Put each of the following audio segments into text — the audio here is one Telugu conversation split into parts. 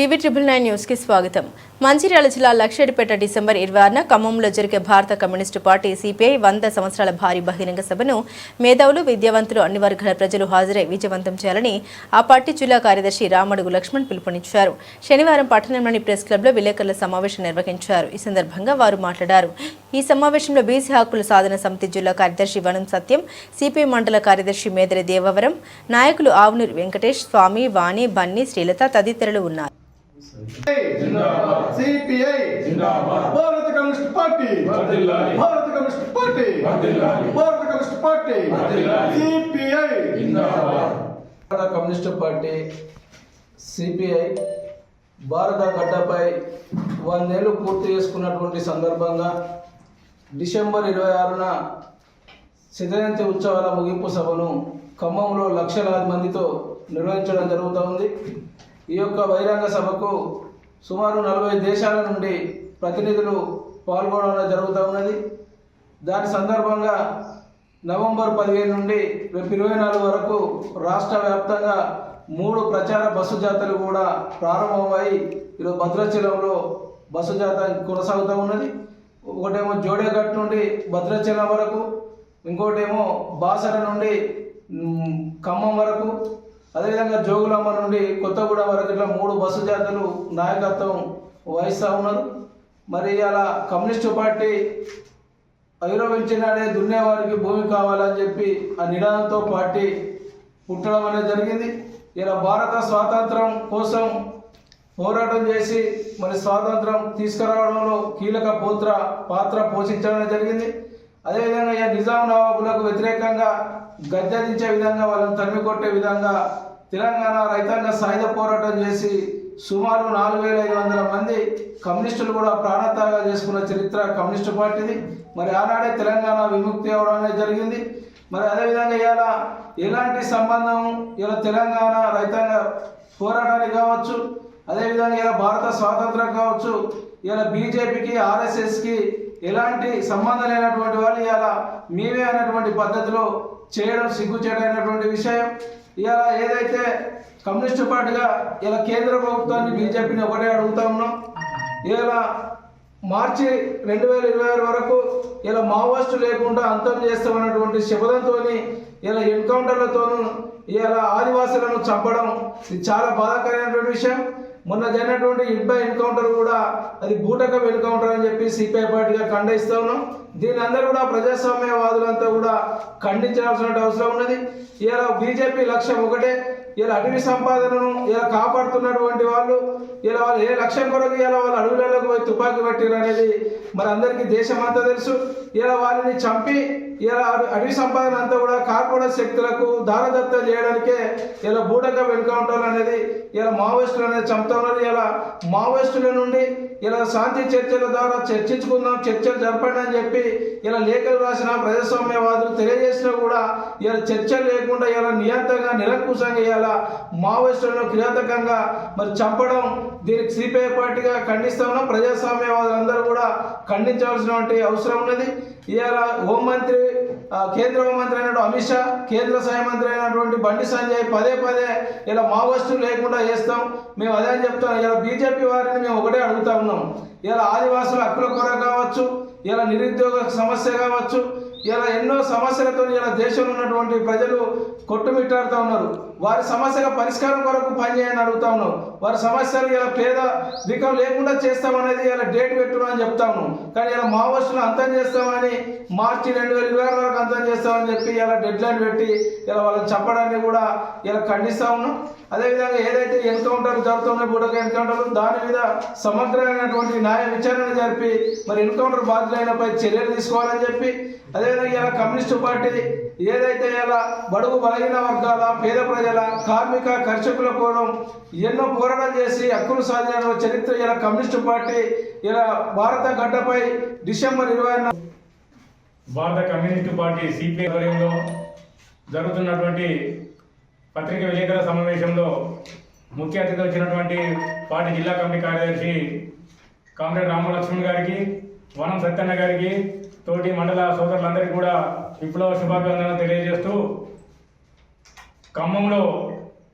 టీవీ ట్రిపుల్ నైన్ న్యూస్కి స్వాగతం. మంచిర్యాల జిల్లా లక్షడిపేట డిసెంబర్ ఇరవై ఆరున ఖమ్మంలో జరిగే భారత కమ్యూనిస్టు పార్టీ సిపిఐ వంద సంవత్సరాల భారీ బహిరంగ సభను మేధావులు విద్యావంతులు అన్ని వర్గాల ప్రజలు హాజరై విజయవంతం చేయాలని ఆ పార్టీ జిల్లా కార్యదర్శి రామడుగు లక్ష్మణ్ పిలుపునిచ్చారు. శనివారం పట్టణంలోని ప్రెస్ క్లబ్లో విలేకరుల సమావేశం నిర్వహించారు. ఈ సందర్భంగా వారు మాట్లాడారు. ఈ సమావేశంలో బీసీ హక్కుల సాధన సమితి జిల్లా కార్యదర్శి వనం సత్యం సిపిఐ మండల కార్యదర్శి మేదరి దేవవరం నాయకులు ఆవునూరి వెంకటేష్ స్వామి వాణి బన్నీ శ్రీలత తదితరులు ఉన్నారు. సిపిఐ. భారత కమ్యూనిస్ట్ పార్టీ. భారత కమ్యూనిస్ట్ పార్టీ. భారత కమ్యూనిస్ట్ పార్టీ. సిపిఐ. భారత కమ్యూనిస్టు పార్టీ సిపిఐ భారత గడ్డపై వందేళ్ళు పూర్తి చేసుకున్నటువంటి సందర్భంగా డిసెంబర్ ఇరవై ఆరున శతజయంతి ఉత్సవాల ముగింపు సభను ఖమ్మంలో లక్షలాది మందితో నిర్వహించడం జరుగుతూ ఉంది. ఈ యొక్క బహిరంగ సభకు సుమారు నలభై దేశాల నుండి ప్రతినిధులు పాల్గొనడం జరుగుతూ ఉన్నది. దాని సందర్భంగా నవంబర్ పదిహేను నుండి రేపు ఇరవై నాలుగు వరకు రాష్ట్ర వ్యాప్తంగా మూడు ప్రచార బస్సు జాతరలు కూడా ప్రారంభమై ఈరోజు భద్రాచలంలో బస్సు జాతర కొనసాగుతూ ఉన్నది. ఒకటేమో జోడేఘట్ నుండి భద్రాచలం వరకు ఇంకోటేమో బాసర నుండి ఖమ్మం వరకు అదేవిధంగా జోగులమ్మ నుండి కొత్తగూడెం వరకు ఇట్లా మూడు బస్సు జాతరలు నాయకత్వం వహిస్తూ ఉన్నారు. మరి అలా కమ్యూనిస్టు పార్టీ ఐరోపించినాడే దున్నేవారికి భూమి కావాలని చెప్పి ఆ నినాదంతో పార్టీ పుట్టడం అనేది జరిగింది. ఇలా భారత స్వాతంత్రం కోసం పోరాటం చేసి మరి స్వాతంత్రం తీసుకురావడంలో కీలక పోత్ర పాత్ర పోషించడం జరిగింది. అదేవిధంగా ఈ నిజాం నవాబులకు వ్యతిరేకంగా గద్దెదించే విధంగా వాళ్ళని తరిమి కొట్టే విధంగా తెలంగాణ రైతాంగ సాయుధ పోరాటం చేసి సుమారు నాలుగు వేల ఐదు వందల మంది కమ్యూనిస్టులు కూడా ప్రాణత్యాగాలు చేసుకున్న చరిత్ర కమ్యూనిస్టు పార్టీది. మరి ఆనాడే తెలంగాణ విముక్తి అవడం అనేది జరిగింది. మరి అదేవిధంగా ఇవాళ ఎలాంటి సంబంధం ఇలా తెలంగాణ రైతాంగ పోరాటానికి కావచ్చు అదేవిధంగా ఇలా భారత స్వాతంత్రం కావచ్చు ఇలా బీజేపీకి ఆర్ఎస్ఎస్కి ఎలాంటి సంబంధం లేనటువంటి వాళ్ళు ఇలా మీవే అనేటువంటి పద్ధతిలో చేయడం సిగ్గుచేటైనటువంటి విషయం. ఇలా ఏదైతే కమ్యూనిస్టు పార్టీగా ఇలా కేంద్ర ప్రభుత్వాన్ని బీజేపీని ఒకటే అడుగుతా ఉన్నాం. ఇలా మార్చి రెండు వేల ఇరవై ఆరు వరకు ఇలా మావోయిస్టు లేకుండా అంతం చేస్తామన్నటువంటి శపథంతో ఇలా ఎన్కౌంటర్లతోనూ ఇలా ఆదివాసులను చంపడం ఇది చాలా బాధాకరమైనటువంటి విషయం. మొన్న జరిగినటువంటి ఇడ్బా ఎన్కౌంటర్ కూడా అది బూటకం ఎన్కౌంటర్ అని చెప్పి సిపిఐ పార్టీగా ఖండిస్తా ఉన్నాం. దీని అందరూ కూడా ప్రజాస్వామ్యవాదులంతా కూడా ఖండించాల్సిన అవసరం ఉన్నది. ఇలా బీజేపీ లక్ష్యం ఒకటే. ఇలా అటవీ సంపాదనను ఇలా కాపాడుతున్నటువంటి వాళ్ళు ఇలా వాళ్ళు ఏ లక్ష్యం కొరకు ఇలా వాళ్ళు అడవులలోకి పోయి తుపాకీ పట్టిరు అనేది మరి అందరికీ అంతా తెలుసు. ఇలా వాళ్ళని చంపి ఇలా అటవీ సంపాదన అంతా కూడా కార్పొరేట్ శక్తులకు దారదత్తం చేయడానికే ఇలా బూటక ఎన్కౌంటర్ అనేది ఇలా మావోయిస్టులు అనేది చంపుతా ఉన్నారు. ఇలా మావోయిస్టుల నుండి ఇలా శాంతి చర్చల ద్వారా చర్చించుకుందాం చర్చలు జరపండి అని చెప్పి ఇలా లేఖలు రాసిన ప్రజాస్వామ్యవాదులు తెలియజేసినా కూడా ఇలా చర్చలు లేకుండా ఇలా నియంత్రంగా నిరంకుశంగా ఇలా మావోయిస్టులను క్రియాతకంగా మరి చంపడం దీనికి సిపిఐ పార్టీగా ఖండిస్తా ఉన్నాం ప్రజాస్వామ్యవాదులు అందరూ కూడా ఖండించాల్సినటువంటి అవసరం ఉన్నది. ఇలా హోంమంత్రి కేంద్ర హోంమంత్రి అయినటువంటి అమిత్ షా కేంద్ర సహాయ మంత్రి అయినటువంటి బండి సంజయ్ పదే పదే ఇలా మావోయిస్టులు లేకుండా చేస్తాం. మేము అదే అని చెప్తాం. ఇలా బీజేపీ వారిని మేము ఒకటే అడుగుతా ఉన్నాం. ఇలా ఆదివాసుల హక్కుల కొర కావచ్చు ఇలా నిరుద్యోగ సమస్య కావచ్చు ఇలా ఎన్నో సమస్యలతో ఇలా దేశంలో ఉన్నటువంటి ప్రజలు కొట్టుమిట్టాడుతూ ఉన్నారు. వారి సమస్యల పరిష్కారం కొరకు పనిచేయని అడుగుతా ఉన్నాం వారి సమస్యలు ఇలా పేద దికం లేకుండా చేస్తామనేది ఇలా డేట్ పెట్టుమని చెప్తా ఉన్నాం. కానీ ఇలా మావోస్టులు అంతం చేస్తామని మార్చి రెండు వేల ఇరవై ఆరు వరకు అంతం చేస్తామని చెప్పి ఇలా డెడ్ లైన్ పెట్టి ఇలా వాళ్ళని చంపడాన్ని కూడా ఇలా ఖండిస్తూ ఉన్నాం. అదేవిధంగా ఏదైతే ఎన్కౌంటర్ జరుగుతున్న బుడక ఎన్కౌంటర్ దాని మీద సమగ్రమైనటువంటి న్యాయ విచారణ జరిపి మరి ఎన్కౌంటర్ బాధ్యులైనపై చర్యలు తీసుకోవాలని చెప్పి అదేవిధంగా ఇలా కమ్యూనిస్టు పార్టీ ఏదైతే ఇలా బడుగు బలహీన వర్గాల పేద ప్రజల కార్మిక కర్షకుల కోసం ఎన్నో పోరాటం చేసి హక్కులు సాధించిన చరిత్ర ఇలా కమ్యూనిస్టు పార్టీ ఇలా భారత గడ్డపై డిసెంబర్ ఇరవై భారత కమ్యూనిస్టు పార్టీ సిపిఐ జరుగుతున్నటువంటి పత్రిక విలేకరుల సమావేశంలో ముఖ్య అతిథి వచ్చినటువంటి పార్టీ జిల్లా కమిటీ కార్యదర్శి కామ్రేడ్ రామలక్ష్మణ్ గారికి వనం సత్యన్న గారికి తోటి మండల సోదరులందరికీ కూడా విప్లవ శుభాభివందనలు తెలియజేస్తూ ఖమ్మంలో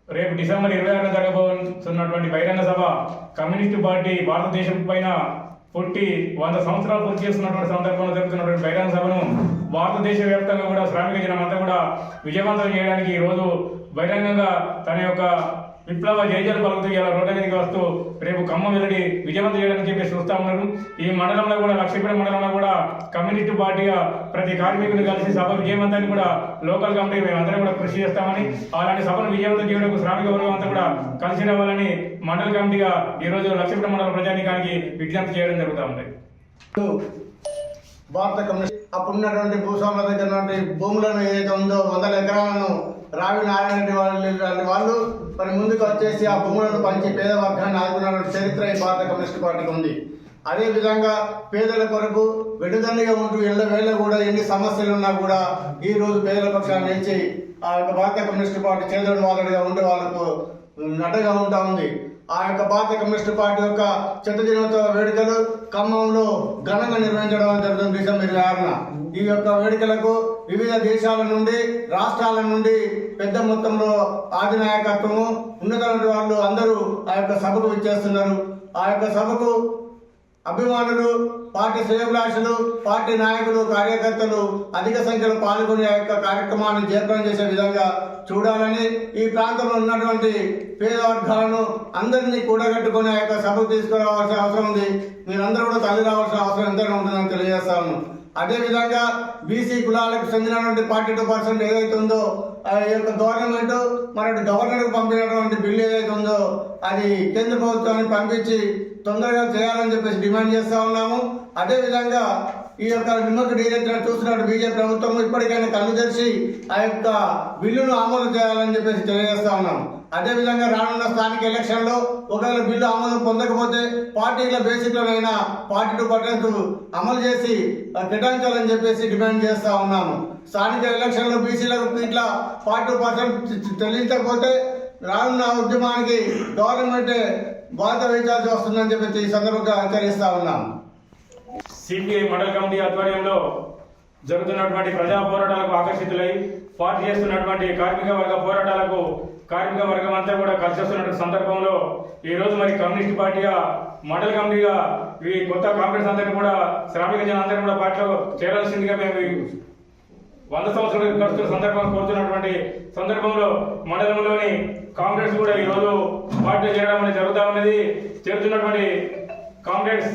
రేపు డిసెంబర్ ఇరవై ఆరున జరగబోతున్నటువంటి బహిరంగ సభ కమ్యూనిస్టు పార్టీ భారతదేశం పైన పుట్టి వంద సంవత్సరాలు పూర్తి చేస్తున్నటువంటి సందర్భంలో జరుగుతున్నటువంటి బహిరంగ సభను భారతదేశ వ్యాప్తంగా కూడా శ్రామిక జనమంతా కూడా విజయవంతం చేయడానికి ఈరోజు రోజు బహిరంగంగా తన యొక్క విప్లవ జయజలు పలుకుతూ ఇలా రోడ్డు మీదకి వస్తూ రేపు ఖమ్మం వెల్లడి విజయవంతం చేయడానికి చెప్పేసి చూస్తా ఉన్నారు. ఈ మండలంలో కూడా లక్ష్మీపురం మండలంలో కూడా కమ్యూనిస్ట్ పార్టీగా ప్రతి కార్మికులు కలిసి సభ విజయవంతాన్ని కూడా లోకల్ కమిటీ మేమందరం కూడా కృషి చేస్తామని అలాంటి సభను విజయవంతం చేయడానికి శ్రామిక వర్గం అంతా కూడా కలిసి రావాలని మండల కమిటీగా ఈ రోజు లక్ష్మీపురం మండల ప్రజానికానికి విజ్ఞప్తి చేయడం జరుగుతూ ఉంది. భారత కమ్యూనిస్ట్ భూస్వాముల దగ్గర భూములను ఏదైతే ఉందో వందల ఎకరాలను రావి నారాయణ రెడ్డి వాళ్ళు వాళ్ళు మరి ముందుకు వచ్చేసి ఆ భూములను పంచి పేద వర్గాన్ని ఆదుకున్న చరిత్ర ఈ భారత కమ్యూనిస్ట్ పార్టీకి ఉంది. అదే విధంగా పేదల కొరకు వెడుదండిగా ఉంటూ ఎల్ల వేళ కూడా ఎన్ని సమస్యలు ఉన్నా కూడా ఈ రోజు పేదల పక్షాన్ని నిలిచి ఆ యొక్క భారత కమ్యూనిస్ట్ పార్టీ చేదోడు వాదడుగా ఉండే వాళ్ళకు నటగా ఉంటా ఉంది. ఆ యొక్క భారత కమ్యూనిస్ట్ పార్టీ యొక్క చిత్త దినోత్సవ వేడుకలు ఖమ్మంలో ఘనంగా నిర్వహించడం జరుగుతుంది డిసెంబర్ ఇరవై ఆరున ఈ యొక్క వేడుకలకు వివిధ దేశాల నుండి రాష్ట్రాల నుండి పెద్ద మొత్తంలో పార్టీ నాయకత్వము ఉన్నతమైన వాళ్ళు అందరూ ఆ యొక్క సభకు విచ్చేస్తున్నారు. ఆ యొక్క సభకు అభిమానులు పార్టీ శ్రేయభిలాషులు పార్టీ నాయకులు కార్యకర్తలు అధిక సంఖ్యలో పాల్గొనే ఆ యొక్క కార్యక్రమాన్ని జయప్రదం చేసే విధంగా చూడాలని ఈ ప్రాంతంలో ఉన్నటువంటి పేద వర్గాలను అందరినీ కూడగట్టుకొని ఆ యొక్క సభకు తీసుకురావాల్సిన అవసరం ఉంది. మీరందరూ కూడా తల్లి రావాల్సిన అవసరం ఎంతగా ఉంటుందని తెలియజేస్తాను అదేవిధంగా బీసీ కులాలకు చెందినటువంటి ఫార్టీ టూ పర్సెంట్ ఏదైతే ఉందో ఆ యొక్క గవర్నమెంట్ మన గవర్నర్కు పంపినటువంటి బిల్లు ఏదైతే ఉందో అది కేంద్ర ప్రభుత్వానికి పంపించి తొందరగా చేయాలని చెప్పేసి డిమాండ్ చేస్తా ఉన్నాము. అదేవిధంగా ఈ యొక్క నిమ్మక డైరెక్టర్ చూస్తున్నట్టు బీజేపీ ప్రభుత్వం ఇప్పటికైనా కనుదర్శి తెరిచి ఆ యొక్క బిల్లును ఆమోదం చేయాలని చెప్పేసి తెలియజేస్తా ఉన్నాం. అదేవిధంగా రానున్న స్థానిక ఎలక్షన్లో ఒకవేళ బిల్లు ఆమోదం పొందకపోతే పార్టీల బేసిక్ లోనైనా పార్టీ టు పర్టెంట్ అమలు చేసి కేటాయించాలని చెప్పేసి డిమాండ్ చేస్తా ఉన్నాము. స్థానిక ఎలక్షన్లో బీసీలకు ఇట్లా ఫార్టీ టూ పర్సెంట్ చెల్లించకపోతే రానున్న ఉద్యమానికి గవర్నమెంట్ బాధ వహించాల్సి వస్తుందని చెప్పి ఈ సందర్భంగా హెచ్చరిస్తా ఉన్నాం. సిపిఐ మండల కమిటీ ఆధ్వర్యంలో జరుగుతున్నటువంటి ప్రజా పోరాటాలకు ఆకర్షితులై పార్టీ చేస్తున్నటువంటి కార్మిక వర్గ పోరాటాలకు కార్మిక వర్గం అంతా కూడా కలిసి వస్తున్నటువంటి సందర్భంలో ఈ రోజు మరి కమ్యూనిస్ట్ పార్టీగా మండల కమిటీగా ఈ కొత్త కాంగ్రెస్ అందరినీ కూడా శ్రామిక జనాలందరినీ కూడా పార్టీలో చేరాల్సిందిగా మేము వంద సంవత్సరాలు గడుస్తున్న సందర్భం కోరుతున్నటువంటి సందర్భంలో మండలంలోని కాంగ్రెస్ కూడా ఈ రోజు పార్టీ చేయడం అనేది జరుగుతా ఉన్నది. చేరుతున్నటువంటి కాంగ్రెస్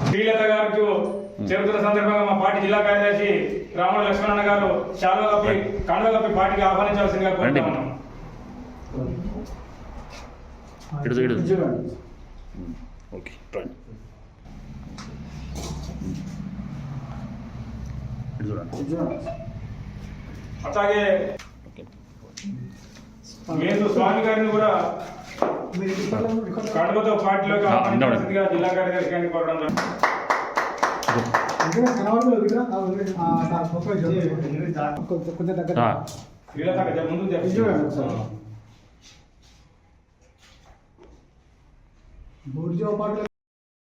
శ్రీలత గారికి చేరుతున్న సందర్భంగా మా పార్టీ జిల్లా కార్యదర్శి రాముల లక్ష్మణ గారు చాలా కప్పి కండ కప్పి పార్టీకి ఆహ్వానించాల్సిందిగా కోరుతా ఉన్నాం ఇటు ఇటు ఓకే రండి. ఇటు చూడండి. అట్లాగే మేసు స్వామి గారిని కూడా కడపతో పార్టీలోకి జిల్లా కార్యదర్శి కోరడం కొంచెం. బూర్జో పాటలు